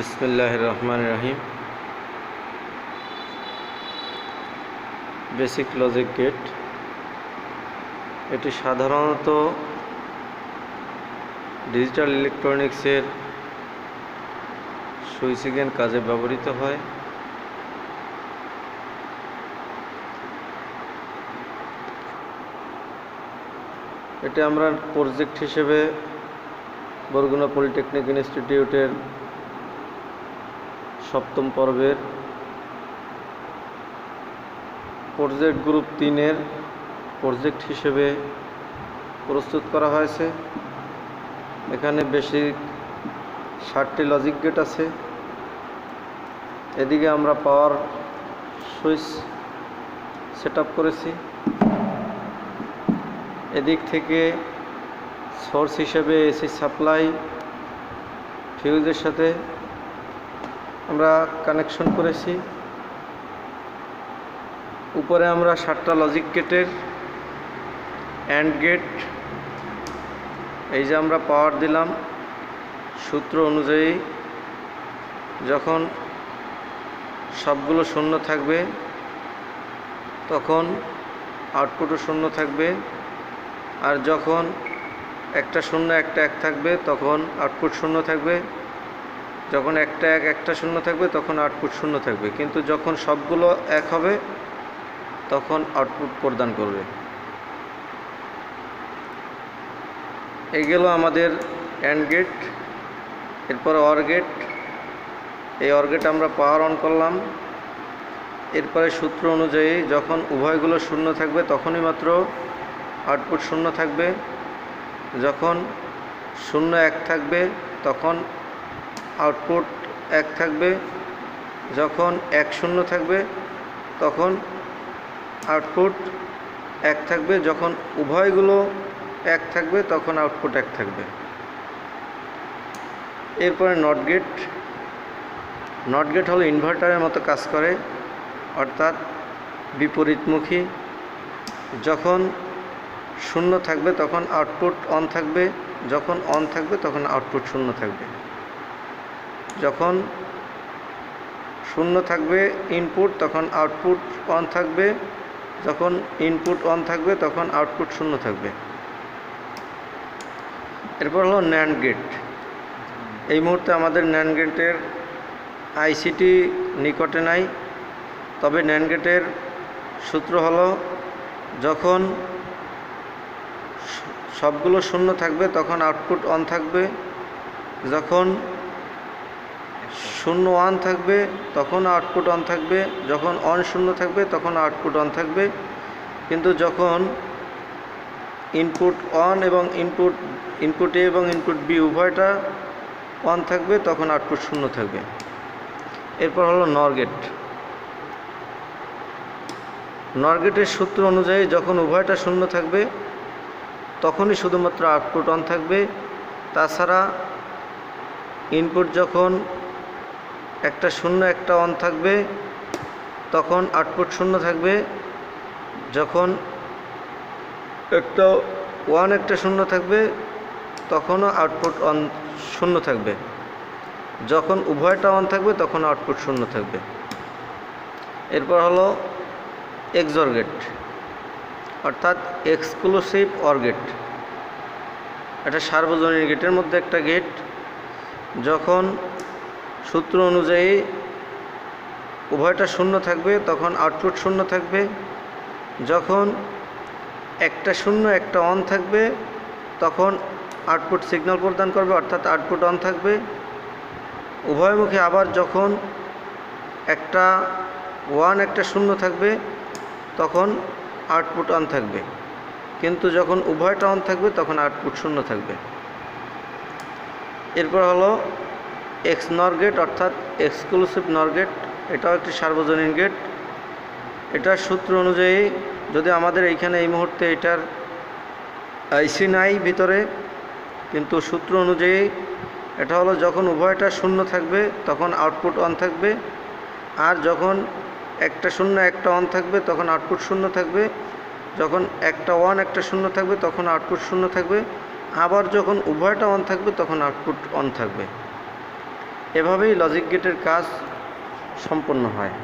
বিসমিল্লাহ রহমান রাহিম বেসিক লজিক গেট এটি সাধারণত ডিজিটাল ইলেকট্রনিক্সের সুইচিংয়ের কাজে ব্যবহৃত হয়। এটি আমরা প্রজেক্ট হিসেবে বরগুনা পলিটেকনিক ইনস্টিটিউটের সপ্তম পর্বের প্রজেক্ট গ্রুপ তিনের প্রজেক্ট হিসেবে প্রস্তুত করা হয়েছে। এখানে বেশি ষাটটি লজিক গেট আছে। এদিকে আমরা পাওয়ার সুইচ সেট করেছি। এদিক থেকে সোর্স হিসেবে এসি সাপ্লাই ফিউজের সাথে আমরা কানেকশন করেছি। উপরে আমরা সাতটা লজিক গেটের অ্যান্ড গেট এই যে আমরা পাওয়ার দিলাম সূত্র অনুযায়ী, যখন সবগুলো শূন্য থাকবে, তখন আউটপুটও শূন্য থাকবে, আর যখন একটা শূন্য, একটা এক থাকবে, তখন আউটপুট শূন্য থাকবে। যখন একটা এক একটা শূন্য থাকবে, তখন আউটপুট শূন্য থাকবে। কিন্তু যখন সবগুলো এক হবে, তখন আউটপুট প্রদান করবে। এই আমাদের অ্যান্ড গেট এরপর অর গেট এই অর গেট আমরা পাওয়ার অন করলাম। এরপরে সূত্র অনুযায়ী যখন উভয়গুলো শূন্য থাকবে, তখনই মাত্র আউটপুট শূন্য থাকবে। যখন শূন্য এক থাকবে, তখন আউটপুট এক থাকবে, যখন এক শূন্য থাকবে, তখন আউটপুট এক থাকবে, যখন উভয়গুলো এক থাকবে, তখন আউটপুট এক থাকবে। এরপরে নট গেট নট গেট হলো ইনভার্টারের মতো কাজ করে, অর্থাৎ বিপরীতমুখী। যখন শূন্য থাকবে, তখন আউটপুট অন থাকবে, যখন অন থাকবে, তখন আউটপুট শূন্য থাকবে। যখন শূন্য থাকবে ইনপুট তখন আউটপুট অন থাকবে। যখন ইনপুট অন থাকবে, তখন আউটপুট শূন্য থাকবে। এরপর হলো ন্যান্ড গেট এই মুহূর্তে আমাদের ন্যান্ড গেটের আইসিটি নিকটে নাই। তবে ন্যান্ড গেটের সূত্র হলো, যখন সবগুলো শূন্য থাকবে, তখন আউটপুট অন থাকবে। যখন শূন্য ওয়ান থাকবে, তখন আউটপুট অন থাকবে, যখন অন শূন্য থাকবে, তখন আউটপুট অন থাকবে। কিন্তু যখন ইনপুট অন এবং ইনপুট ইনপুট এ এবং ইনপুট বি উভয়টা অন থাকবে, তখন আউটপুট শূন্য থাকবে। এরপর হলো নর গেট নর গেটের সূত্র অনুযায়ী যখন উভয়টা শূন্য থাকবে, তখনই শুধুমাত্র আউটপুট অন থাকবে। তাছাড়া ইনপুট যখন একটা শূন্য, একটা অন থাকবে, তখন আউটপুট শূন্য থাকবে। যখন একটা ওয়ান একটা শূন্য থাকবে, তখনও আউটপুট অন শূন্য থাকবে। যখন উভয়টা অন থাকবে, তখন আউটপুট শূন্য থাকবে। এরপর হলো এক্সর গেট অর্থাৎ এক্সক্লুসিভ অর গেট এটা সার্বজনীন গেটের মধ্যে একটা গেট যখন সূত্র অনুযায়ী উভয়টা শূন্য থাকবে, তখন আউটপুট শূন্য থাকবে। যখন একটা শূন্য, একটা অন থাকবে, তখন আউটপুট সিগন্যাল প্রদান করবে, অর্থাৎ আউটপুট অন থাকবে। উভয়মুখী আবার যখন একটা ওয়ান একটা শূন্য থাকবে, তখন আউটপুট অন থাকবে। কিন্তু যখন উভয়টা অন থাকবে, তখন আউটপুট শূন্য থাকবে। এরপর হলো এক্স নর গেট অর্থাৎ এক্সক্লুসিভ নর গেট এটাও একটি সার্বজনীন গেট এটার সূত্র অনুযায়ী যদি আমাদের এইখানে এই মুহূর্তে এটার আইসি নাই ভিতরে, কিন্তু সূত্র অনুযায়ী এটা হলো যখন উভয়টা শূন্য থাকবে, তখন আউটপুট অন থাকবে। আর যখন একটা শূন্য, একটা অন থাকবে, তখন আউটপুট শূন্য থাকবে। যখন একটা ওয়ান একটা শূন্য থাকবে, তখন আউটপুট শূন্য থাকবে। আবার যখন উভয়টা অন থাকবে, তখন আউটপুট অন থাকবে। এভাবেই লজিক গেটের কাজ সম্পন্ন হয়।